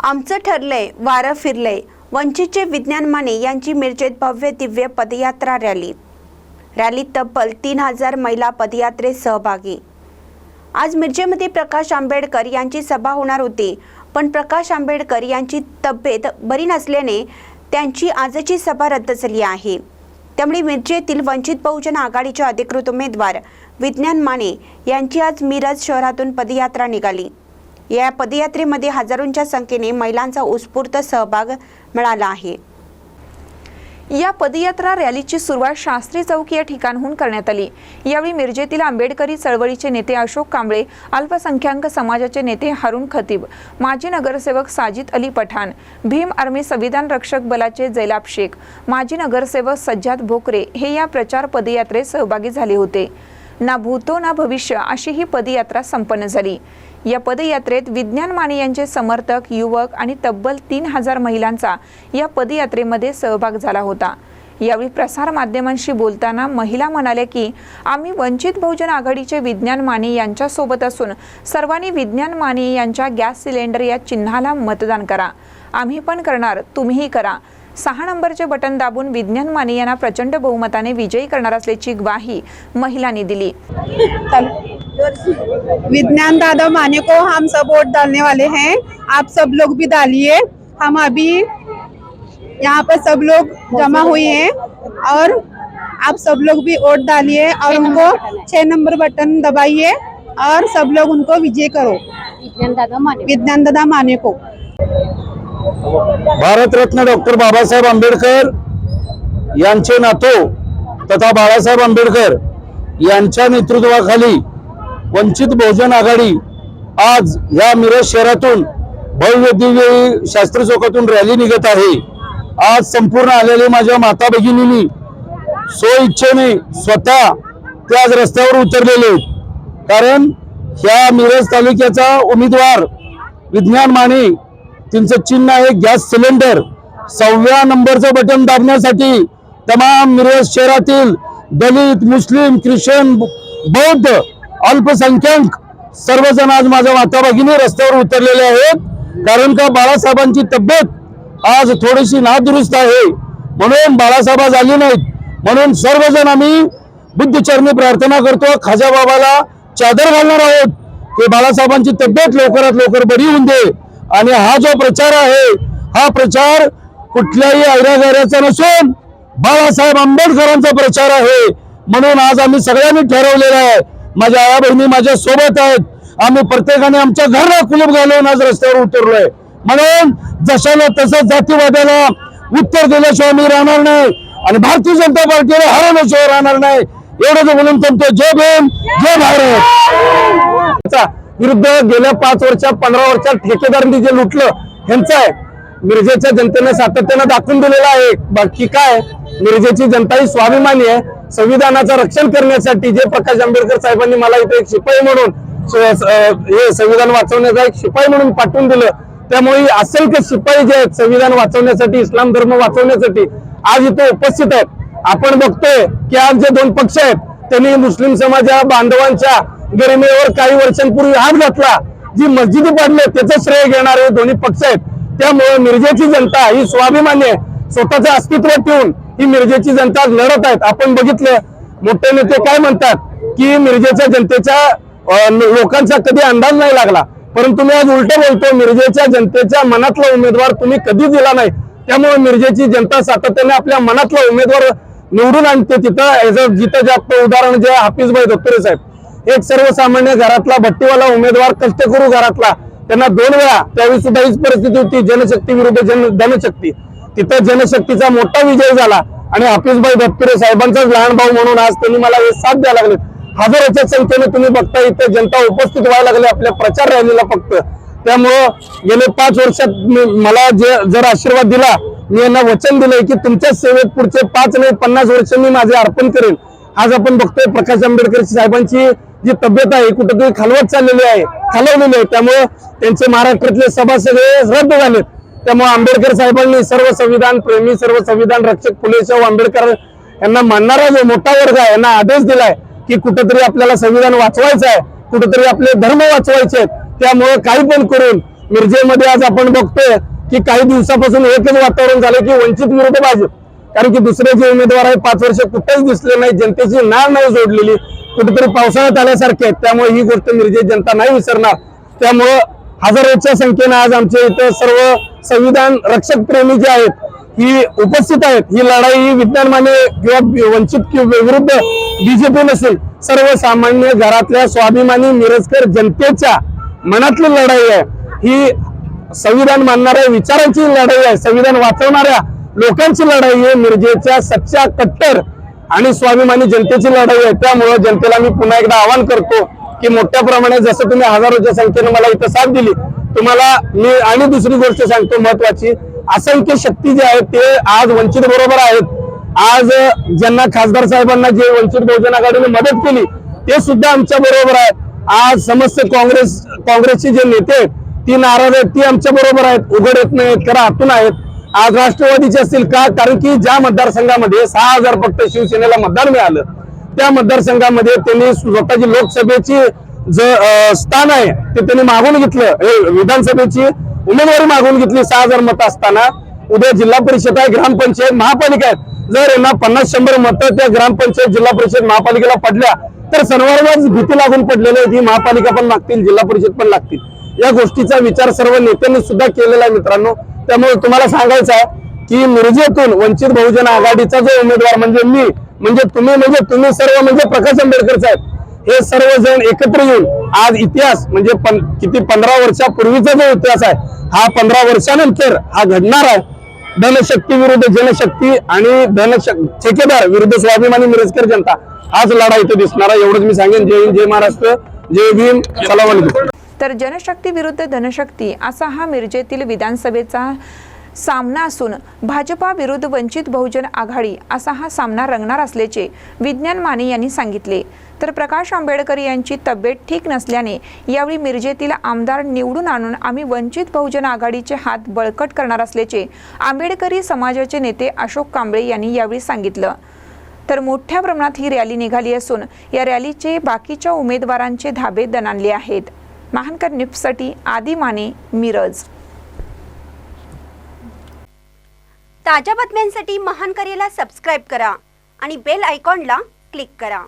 आमचं ठरलंय वारं फिरलंय. वंचितचे विज्ञान माने यांची मिरजेत भव्य दिव्य पदयात्रा रॅली. रॅलीत तब्बल तीन हजार महिला पदयात्रेत सहभागी. आज मिरजेमध्ये प्रकाश आंबेडकर यांची सभा होणार होती. पण प्रकाश आंबेडकर यांची तब्येत बरी नसल्याने त्यांची आजची सभा रद्द झाली आहे. त्यामुळे मिरजेतील वंचित बहुजन आघाडीचे अधिकृत उमेदवार विज्ञान माने यांची आज मिरज शहरातून पदयात्रा निघाली. या पदयात्रेमध्ये हजारोंच्या संख्येने महिलांचा उत्स्फूर्त सहभाग मिळाला आहे. या पदयात्रा रॅलीची सुरुवात शास्त्री चौक या ठिकाणहून करण्यात आली. यावेळी मिरजेतील आंबेडकरी चळवळीचे नेते अशोक कांबळे अल्पसंख्याक समाजाचे नेते हरुण खतीब माजी नगरसेवक साजिद अली पठाण भीम आर्मी संविधान रक्षक बलाचे जैलाब शेख माजी नगरसेवक सज्जाद भोकरे हे या प्रचार पदयात्रेत सहभागी झाले होते. ना भूतो ना भविष्य अशी ही पदयात्रा संपन्न झाली. या पदयात्रेत विज्ञान माने यांचे समर्थक युवक आणि तब्बल तीन हजार महिलांचा या पदयात्रेमध्ये सहभाग झाला होता. यावेळी प्रसार माध्यमांशी बोलताना महिला म्हणाल्या की आम्ही वंचित बहुजन आघाडीचे विज्ञान माने यांच्यासोबत असून सर्वांनी विज्ञान माने यांच्या गॅस सिलेंडर या चिन्हाला मतदान करा. आम्ही पण करणार तुम्हीही करा. सहा नंबरचे बटन दाबून विज्ञान माने यांना प्रचंड बहुमताने विजयी करणार असल्याची ग्वाही महिलांनी दिली. विज्ञान दादा माने को हम सब वोट डालने वाले हैं। आप सब लोग भी डालिए। हम अभी यहाँ पर सब लोग जमा हुए हैं और आप सब लोग भी वोट डालिए और उनको छह नंबर बटन दबाइए और सब लोग उनको विजय करो। विज्ञान दादा माने विज्ञान दादा माने को। भारतरत्न डॉक्टर बाबासाहेब आंबेडकर यांचे नातू तथा बाळासाहेब आंबेडकर यांच्या नेतृत्वाखाली वंचित बहुजन आघाडी आज या मिरज शहरातून भव्य दिव्य शास्त्री चौकातून रॅली निघत आहे. आज संपूर्ण आलेले माझ्या माता भगिनींनी सो इच्छेने स्वतः ते आज रस्त्यावर उतरलेले कारण ह्या मिरज तालुक्याचा उमेदवार विज्ञान माने त्यांचं चिन्ह आहे गॅस सिलेंडर. सहाव्या नंबरचं बटन दाबण्यासाठी तमाम मिरज शहरातील दलित मुस्लिम ख्रिश्चन बौद्ध अल्पसंख्याक सर्वजण आज माझ्या माता भगिनी रस्त्यावर उतरलेले आहेत. कारण का बाळासाहेबांची तब्येत आज थोडीशी नादुरुस्त आहे. म्हणून बाळासाहेब झाली नाहीत. म्हणून सर्वजण आम्ही बुद्धचरणी प्रार्थना करतो. खाजा बाबाला चादर घालणार आहोत. की बाळासाहेबांची तब्येत लवकरात लवकर बरी होऊन दे. आणि हा जो प्रचार आहे हा प्रचार कुठल्याही ऐरागैऱ्याचा नसून बाळासाहेब आंबेडकरांचा प्रचार आहे. म्हणून आज आम्ही सगळ्यांनी ठरवलेला आहे माझ्या आया बहिणी माझ्या सोबत आहेत. आम्ही प्रत्येकाने आमच्या घरला कुलूप घालून आज रस्त्यावर उतरलोय. म्हणून जशाला तसं जातीवाद्याला उत्तर दिल्याशिवाय मी राहणार नाही. आणि भारतीय जनता पार्टीला हरवल्याशिवाय राहणार नाही. एवढंच बोलून थांबतो जय भीम जय भारत. विरुद्ध गेल्या पाच वर्षात पंधरा वर्षात ठेकेदारांनी जे लुटलं ह्यांचं आहे. मिरजेच्या जनतेने सातत्यानं दाखवून दिलेलं आहे. बाकी काय? मिरजेची जनता ही स्वाभिमानी आहे. संविधानाचं रक्षण करण्यासाठी जे प्रकाश आंबेडकर साहेबांनी मला इथे एक शिपाई म्हणून हे संविधान वाचवण्याचा एक शिपाई म्हणून पाठवून दिलं. त्यामुळे असंख्य शिपाई जे आहेत संविधान वाचवण्यासाठी इस्लाम धर्म वाचवण्यासाठी आज इथे उपस्थित आहेत. आपण बघतोय की आज जे दोन पक्ष आहेत त्यांनी मुस्लिम समाजा बांधवांच्या गरिमेवर काही वर्षांपूर्वी हात घातला. जी मस्जिदी पाडले त्याचं श्रेय घेणारे दोन्ही पक्ष आहेत. त्यामुळे मिरजेची जनता ही स्वाभिमान्य आहे. स्वतःचं अस्तित्व ठेवून ही मिरजेची जनता लढत आहेत. आपण बघितलं मोठे नेते काय म्हणतात की मिरजेच्या जनतेच्या लोकांचा कधी अंदाज नाही लागला. परंतु मी आज उलट बोलतो मिरजेच्या जनतेच्या मनातला उमेदवार तुम्ही कधी दिला नाही. त्यामुळे मिरजेची जनता सातत्याने आपल्या मनातला उमेदवार निवडून आणते तिथं याचं जिथं जास्त उदाहरण जे आहे हाफिजभाई धोत्रे साहेब. एक सर्वसामान्य घरातला भट्टीवाला उमेदवार कष्ट करू घरातला. त्यांना दोन वेळा त्यावेळी सुद्धा हीच परिस्थिती होती जनशक्ती विरुद्ध जन धनशक्ती. तिथं जनशक्तीचा मोठा विजय झाला आणि हाफिजभाई दत्तुरे साहेबांचाच लहान भाऊ म्हणून आज त्यांनी मला हे साथ द्यायला लागले. हजारोच्या संख्येने तुम्ही बघता इथे जनता उपस्थित व्हायला लागली आपल्या प्रचार रॅलीला फक्त. त्यामुळं गेले पाच वर्षात मला जे जर आशीर्वाद दिला मी यांना वचन दिलंय की तुमच्या सेवेत पुढचे पाच नाही पन्नास वर्ष मी माझे अर्पण करेन. आज आपण बघतोय प्रकाश आंबेडकर साहेबांची जी तब्येत आहे कुठेतरी खालवत चाललेली आहे खालवलेली आहे. त्यामुळे त्यांचे महाराष्ट्रातले सभा सगळे रद्द झालेत. त्यामुळे आंबेडकर साहेबांनी सर्व संविधान प्रेमी सर्व संविधान रक्षक फुले आंबेडकर यांना मानणारा जो मोठा वर्ग आहे यांना आदेश दिलाय की कुठेतरी आपल्याला संविधान वाचवायचं आहे कुठेतरी आपले धर्म वाचवायचे आहेत त्यामुळे काही पण करून मिरजेमध्ये आज आपण बघतोय की काही दिवसापासून एकच वातावरण झालं की वंचित विरोध भाजप कारण की दुसरे जे उमेदवार आहे पाच वर्ष कुठेच दिसले नाही जनतेची नाळ नाही जोडलेली. कुठेतरी पावसाळ्यात आल्यासारखे आहेत त्यामुळे ही गोष्ट मिरजे जनता नाही विसरणार. त्यामुळं हजारोच्या संख्येनं आज आमच्या इथं सर्व संविधान रक्षक प्रेमी जे आहेत ही उपस्थित आहेत. ही लढाई ही विज्ञान माने किंवा वंचित किंवा विरुद्ध बीजेपी नसेल सर्वसामान्य घरातल्या स्वाभिमानी मिरजकर जनतेच्या मनातली लढाई आहे. ही संविधान मानणाऱ्या विचारांची लढाई आहे. संविधान वाचवणाऱ्या लोकांची लढाई आहे. मिरजेच्या सच्च्या कट्टर आणि स्वाभिमानी जनतेची लढाई आहे. त्यामुळं जनतेला मी पुन्हा एकदा आवाहन करतो की मोठ्या प्रमाणात जसं तुम्ही हजारोच्या संख्येनं मला इथं साथ दिली तुम्हाला मी आणि दुसरी गोष्ट सांगतो महत्वाची. असंख्य शक्ती जे आहेत ते आज वंचित बरोबर आहेत. आज ज्यांना खासदार साहेबांना जे वंचित बहुजन आघाडीने मदत केली ते सुद्धा आमच्या बरोबर आहेत. आज समस्त काँग्रेस काँग्रेसचे जे नेते आहेत ती नाराज आहेत ती आमच्या बरोबर आहेत. उघड येत नाहीत खरं आतून आहेत. आज राष्ट्रवादीचे असतील का? कारण की ज्या मतदारसंघामध्ये सहा हजार फक्त शिवसेनेला मतदान मिळालं त्या मतदारसंघामध्ये त्यांनी स्वतःची लोकसभेची जे स्थान आहे ते त्यांनी मागून घेतलं. हे विधानसभेची उमेदवारी मागून घेतली सहा हजार मतं असताना. उद्या जिल्हा परिषद आहे ग्रामपंचायत महापालिका आहेत. जर यांना पन्नास शंभर मतं त्या ग्रामपंचायत जिल्हा परिषद महापालिकेला पडल्या तर सर्वांनाच भीती लागून पडलेली आहे ही महापालिका पण लागतील जिल्हा परिषद पण लागतील. या गोष्टीचा विचार सर्व नेत्यांनी सुद्धा केलेला आहे मित्रांनो. त्यामुळे तुम्हाला सांगायचं आहे की मिरजेतून वंचित बहुजन आघाडीचा जो उमेदवार म्हणजे मी म्हणजे तुम्ही म्हणजे तुम्ही सर्व म्हणजे प्रकाश आंबेडकर साहेब हे सर्वजण एकत्र येऊन आज इतिहास म्हणजे पं- किती पंधरा वर्षापूर्वीचा जो इतिहास आहे हा पंधरा वर्षानंतर हा घडणार आहे. धनशक्ती विरुद्ध जनशक्ती आणि धनशक ठेकेदार विरुद्ध स्वाभिमानी मिरजकर जनता आज लढा इथे दिसणार आहे. एवढंच मी सांगेन. जय हिंद जय महाराष्ट्र जय भीम. सलाम तर जनशक्ती विरुद्ध धनशक्ती असा हा मिरजेतील विधानसभेचा सामना असून भाजपा विरुद्ध वंचित बहुजन आघाडी असा हा सामना रंगणार असल्याचे विज्ञान माने यांनी सांगितले. तर प्रकाश आंबेडकर यांची तब्येत ठीक नसल्याने यावेळी मिरजेतील आमदार निवडून आणून आम्ही वंचित बहुजन आघाडीचे हात बळकट करणार असल्याचे आंबेडकरी समाजाचे नेते अशोक कांबळे यांनी यावेळी सांगितलं. तर मोठ्या प्रमाणात ही रॅली निघाली असून या रॅलीचे बाकीच्या उमेदवारांचे धाबे दणाणले आहेत. महानकर निफ्ससाठी आदी माने मिरज. ताज्या बातम्यांसाठी महान करेला सबस्क्राईब करा आणि बेल आयकॉनला क्लिक करा.